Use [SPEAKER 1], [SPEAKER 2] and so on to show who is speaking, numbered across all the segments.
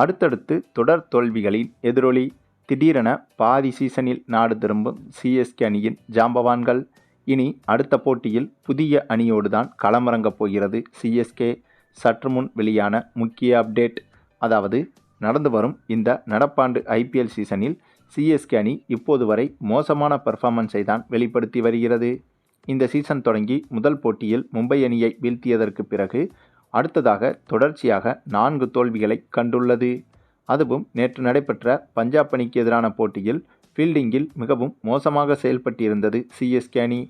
[SPEAKER 1] அடுத்தடுத்து தொடர் தோல்விகளின் எதிரொலி. திடீரென பாதி சீசனில் நாடு திரும்பும் சிஎஸ்கே அணியின் ஜாம்பவான்கள். இனி அடுத்த போட்டியில் புதிய அணியோடு தான் களமிறங்கப் போகிறது சிஎஸ்கே சற்று முன் வெளியான முக்கிய அப்டேட். அதாவது நடந்து வரும் இந்த நடப்பாண்டு ஐபிஎல் சீசனில் சிஎஸ்கே அணி இப்போது வரை மோசமான பெர்ஃபார்மன்ஸை தான் வெளிப்படுத்தி வருகிறது. இந்த சீசன் தொடங்கி முதல் போட்டியில் மும்பை அணியை வீழ்த்தியதற்கு பிறகு அடுத்ததாக தொடர்ச்சியாக நான்கு தோல்விகளை கண்டுள்ளது. அதுவும் நேற்று நடைபெற்ற பஞ்சாப் அணிக்கு எதிரான போட்டியில் ஃபீல்டிங்கில் மிகவும் மோசமாக செயல்பட்டிருந்தது சிஎஸ்கே அணி.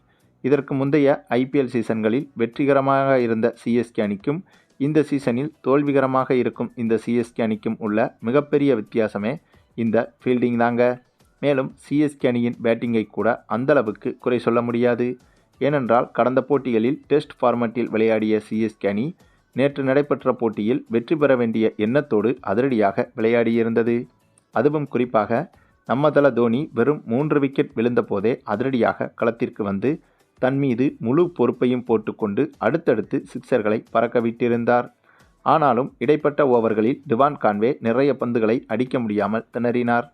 [SPEAKER 1] இதற்கு முந்தைய ஐபிஎல் சீசன்களில் வெற்றிகரமாக இருந்த சிஎஸ்கே அணிக்கும் இந்த சீசனில் தோல்விகரமாக இருக்கும் இந்த சிஎஸ்கே அணிக்கும் உள்ள மிகப்பெரிய வித்தியாசமே இந்த ஃபீல்டிங் தாங்க. மேலும் சிஎஸ்கே அணியின் பேட்டிங்கை கூட அந்தளவுக்கு குறை சொல்ல முடியாது. ஏனென்றால் கடந்த போட்டிகளில் டெஸ்ட் ஃபார்மட்டில் விளையாடிய சிஎஸ்கே அணி நேற்று நடைபெற்ற போட்டியில் வெற்றி பெற வேண்டிய எண்ணத்தோடு அதிரடியாக விளையாடியிருந்தது. அதுவும் குறிப்பாக நம்மதல தோனி வெறும் மூன்று விக்கெட் விழுந்தபோதே அதிரடியாக களத்திற்கு வந்து தன் மீது முழு பொறுப்பையும் போட்டுக்கொண்டு அடுத்தடுத்து சிக்சர்களை பறக்கவிட்டிருந்தார் ஆனாலும் இடைப்பட்ட ஓவர்களில் டிவான் கான்வே நிறைய பந்துகளை அடிக்க முடியாமல் திணறினார்.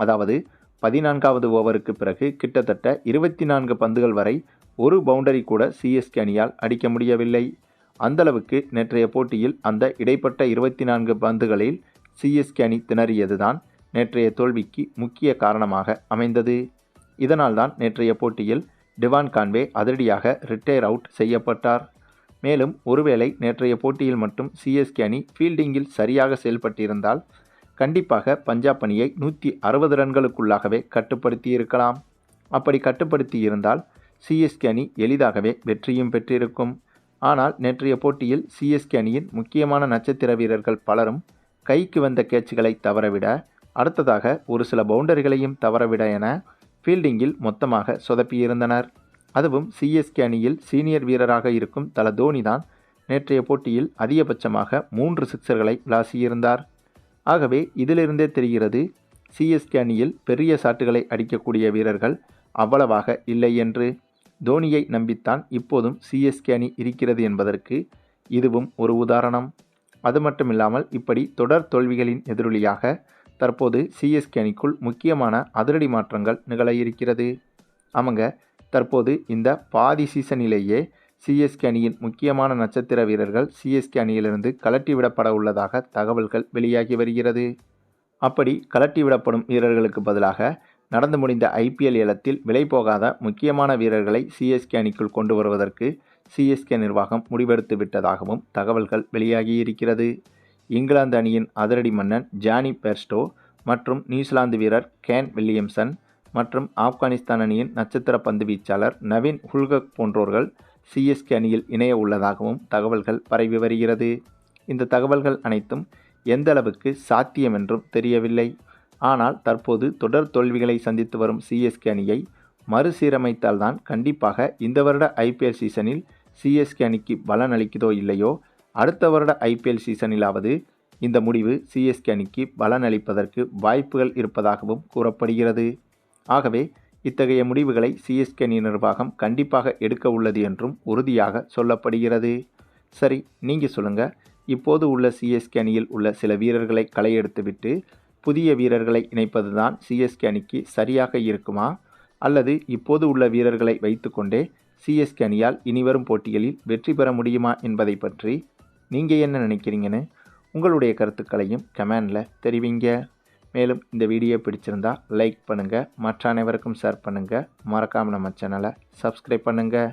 [SPEAKER 1] அதாவது பதினான்காவது ஓவருக்கு பிறகு கிட்டத்தட்ட இருபத்தி நான்கு பந்துகள் வரை ஒரு பவுண்டரி கூட சிஎஸ்கே அணியால் அடிக்க முடியவில்லை. அந்தளவுக்கு நேற்றைய போட்டியில் அந்த இடைப்பட்ட இருபத்தி நான்கு பந்துகளில் சிஎஸ்கே அணி திணறியதுதான் நேற்றைய தோல்விக்கு முக்கிய காரணமாக அமைந்தது. இதனால்தான் நேற்றைய போட்டியில் டிவான் கான்வே அதிரடியாக ரிட்டையர் அவுட் செய்யப்பட்டார். மேலும் ஒருவேளை நேற்றைய போட்டியில் மட்டும் சிஎஸ்கே அணி ஃபீல்டிங்கில் சரியாக செயல்பட்டிருந்தால் கண்டிப்பாக பஞ்சாப் அணியை நூற்றி அறுபது ரன்களுக்குள்ளாகவே கட்டுப்படுத்தி இருக்கலாம் அப்படி கட்டுப்படுத்தி இருந்தால் சிஎஸ்கே அணி எளிதாகவே வெற்றியும் பெற்றிருக்கும். ஆனால் நேற்றைய போட்டியில் சிஎஸ்கே அணியின் முக்கியமான நட்சத்திர வீரர்கள் பலரும் கைக்கு வந்த கேட்சுகளை தவறவிட அடுத்ததாக ஒரு சில பவுண்டரிகளையும் தவறவிட என ஃபீல்டிங்கில் மொத்தமாக சொதப்பியிருந்தனர். அதுவும் சிஎஸ்கே அணியில் சீனியர் வீரராக இருக்கும் தல தோனி தான் நேற்றைய போட்டியில் அதிகபட்சமாக மூன்று சிக்சர்களை விளாசியிருந்தார். ஆகவே இதிலிருந்தே தெரிகிறது சிஎஸ்கே அணியில் பெரிய சாட்டுகளை அடிக்கக்கூடிய வீரர்கள் அவ்வளவாக இல்லை என்று. தோனியை நம்பித்தான் இப்போதும் சிஎஸ்கே அணி இருக்கிறது என்பதற்கு இதுவும் ஒரு உதாரணம். அது மட்டுமில்லாமல் இப்படி தொடர் தோல்விகளின் எதிரொலியாக தற்போது சிஎஸ்கே அணிக்குள் முக்கியமான அதிரடி மாற்றங்கள் நிகழ இருக்கிறது. ஆமாங்க தற்போது இந்த பாதி சீசனிலேயே சிஎஸ்கே அணியின் முக்கியமான நட்சத்திர வீரர்கள் சிஎஸ்கே அணியிலிருந்து கலட்டிவிடப்பட உள்ளதாக தகவல்கள் வெளியாகி வருகிறது. அப்படி கலட்டிவிடப்படும் வீரர்களுக்கு பதிலாக நடந்து முடிந்த ஐபிஎல் ஏலத்தில் விலை போகாத முக்கியமான வீரர்களை சிஎஸ்கே அணிக்குள் கொண்டு வருவதற்கு சிஎஸ்கே நிர்வாகம் முடிவெடுத்து விட்டதாகவும் தகவல்கள் வெளியாகியிருக்கிறது. இங்கிலாந்து அணியின் அதிரடி மன்னன் ஜானி பெர்ஸ்டோ மற்றும் நியூசிலாந்து வீரர் கேன் வில்லியம்சன் மற்றும் ஆப்கானிஸ்தான் அணியின் நட்சத்திர பந்து வீச்சாளர் நவீன் ஹுல்கக் போன்றோர்கள் சிஎஸ்கே அணியில் இணைய உள்ளதாகவும் தகவல்கள் பரவி வருகிறது. இந்த தகவல்கள் அனைத்தும் எந்த அளவுக்கு சாத்தியம் என்றும் தெரியவில்லை. ஆனால் தற்போது தொடர் தோல்விகளை சந்தித்து வரும் சிஎஸ்கே அணியை மறுசீரமைத்தால்தான் கண்டிப்பாக இந்த வருட ஐபிஎல் சீசனில் சிஎஸ்கே அணிக்கு பலன் அளிக்குதோ இல்லையோ? அடுத்த வருட ஐபிஎல் சீசனிலாவது இந்த முடிவு சிஎஸ்கே அணிக்கு பலன் அளிப்பதற்கு வாய்ப்புகள் இருப்பதாகவும் கூறப்படுகிறது. ஆகவே இத்தகைய முடிவுகளை சிஎஸ்கே அணி நிர்வாகம் கண்டிப்பாக எடுக்க உள்ளது என்றும் உறுதியாக சொல்லப்படுகிறது. சரி நீங்கள் சொல்லுங்கள் இப்போது உள்ள சிஎஸ்கே அணியில் உள்ள சில வீரர்களை களையெடுத்துவிட்டு புதிய வீரர்களை இணைப்பதுதான் சிஎஸ்கே அணிக்கு சரியாக இருக்குமா? அல்லது இப்போது உள்ள வீரர்களை வைத்துக்கொண்டே சிஎஸ்கே அணியால் இனிவரும் போட்டிகளில் வெற்றி பெற முடியுமா என்பதை பற்றி நீங்கள் என்ன நினைக்கிறீங்கன்னு உங்களுடைய கருத்துக்களையும் கமெண்டில் தெரிவிங்க. மேலும் இந்த வீடியோ பிடிச்சிருந்தா லைக் பண்ணுங்கள் மற்ற அனைவருக்கும் ஷேர் பண்ணுங்கள் மறக்காமல் நம்ம சேனலை சப்ஸ்கிரைப் பண்ணுங்கள்